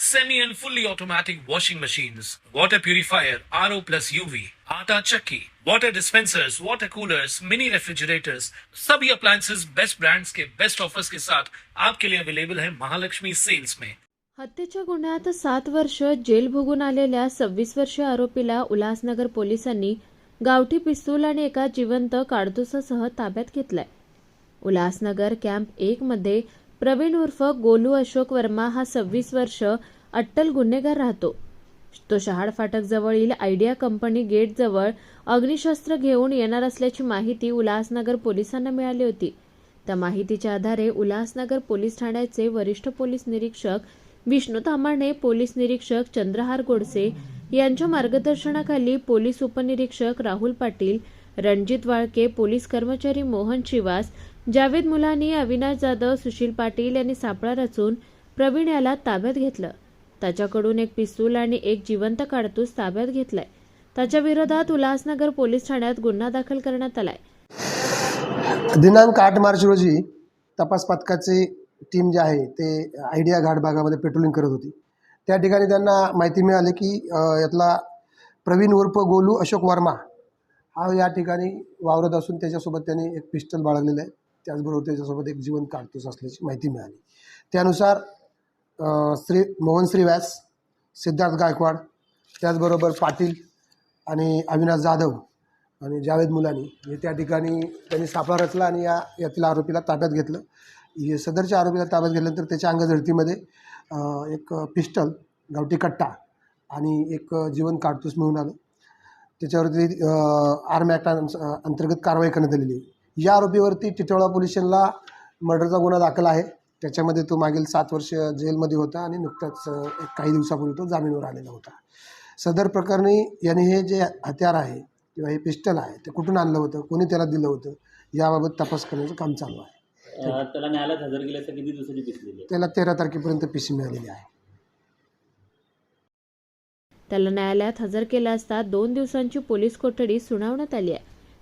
semi and fully automatic washing machines, water purifier, RO plus UV, आटा चक्की, water dispensers, water coolers, mini refrigerators, सभी appliances best brands के best offers के साथ आपके लिए अवेलेबल है महालक्ष्मी सेल्स में। हत्येच्या गुन्ह्यात सात वर्ष जेल भोगून आलेल्या सव्वीस वर्षीय आरोपीला उल्हासनगर पोलिसांनी गावठी पिस्तूल आणि एका जिवंत काडतुसासह ताब्यात घेतलाय. उल्हासनगर कॅम्प एक मध्ये प्रवीण उर्फ गोलू अशोक वर्मा हा सव्वीस वर्ष अट्टल गुन्हेगार राहतो. तो शहाड फाटक जवळील आयडिया कंपनी गेटजवळ अग्निशस्त्र घेऊन येणार असल्याची माहिती उल्हासनगर पोलिसांना मिळाली होती. त्या माहितीच्या आधारे उल्हासनगर पोलीस ठाण्याचे वरिष्ठ पोलीस निरीक्षक विष्णू तामाणे पोलीस निरीक्षक चंद्रहार गोडसे यांच्या मार्गदर्शनाखाली पोलीस उपनिरीक्षक राहुल पाटील रणजित वाळके पोलीस कर्मचारी मोहन शिवास जावेद मुलांनी अविनाश जाधव सुशील पाटील यांनी सापळा रचून प्रवीण याला ताब्यात घेतलं. त्याच्याकडून एक पिस्तूल आणि एक जिवंत काडतूस ताब्यात घेतलाय. त्याच्या विरोधात उल्हासनगर पोलीस ठाण्यात गुन्हा दाखल करण्यात आलाय. दिनांक आठ मार्च रोजी तपास पथकाचे टीम जे आहे ते आयडिया घाट भागामध्ये पेट्रोलिंग करत होती. त्या ठिकाणी त्यांना माहिती मिळाली की यातला प्रवीण उर्फ गोलू अशोक वर्मा हा या ठिकाणी वावरत असून त्याच्यासोबत त्यांनी एक पिस्टल बाळगलेलं आहे. त्याचबरोबर त्याच्यासोबत एक जिवंत काडतूस असल्याची माहिती मिळाली. त्यानुसार श्री मोहन श्रीव्यास सिद्धार्थ गायकवाड त्याचबरोबर पाटील आणि अविनाश जाधव आणि जावेद मुलानी हे त्या ठिकाणी त्यांनी सापळा रचला आणि या यातील आरोपीला ताब्यात घेतलं. हे सदरच्या आरोपीला ताब्यात घेतल्यानंतर त्याच्या अंगझडतीमध्ये एक पिस्टल गावठी कट्टा आणि एक जीवन काडतूस मिळून आलं. त्याच्यावरती आर्म ॲक्ट अंतर्गत कारवाई करण्यात आलेली आहे. या आरोपीवरती टिटोळा पोलीस स्टेशनला मर्डरचा गुन्हा दाखल आहे. त्याच्यामध्ये तो मागील सात वर्ष जेलमध्ये होता आणि नुकताच काही दिवसापूर्वी तो जामीनवर आलेला होता. सदर प्रकरणी याने हे जे हत्यार आहे किंवा हे पिस्टल आहे ते कुठून आणलं होतं कोणी त्याला दिलं होतं याबाबत तपास करण्याचं काम चालू आहे. त्याला न्यायालयात हजर केल्याचं किती दिवसाची त्याला तेरा तारखेपर्यंत पी सी मिळालेली आहे. त्याला न्यायालयात हजर केलं असता दोन दिवसांची पोलीस कोठडी सुनावण्यात आली आहे.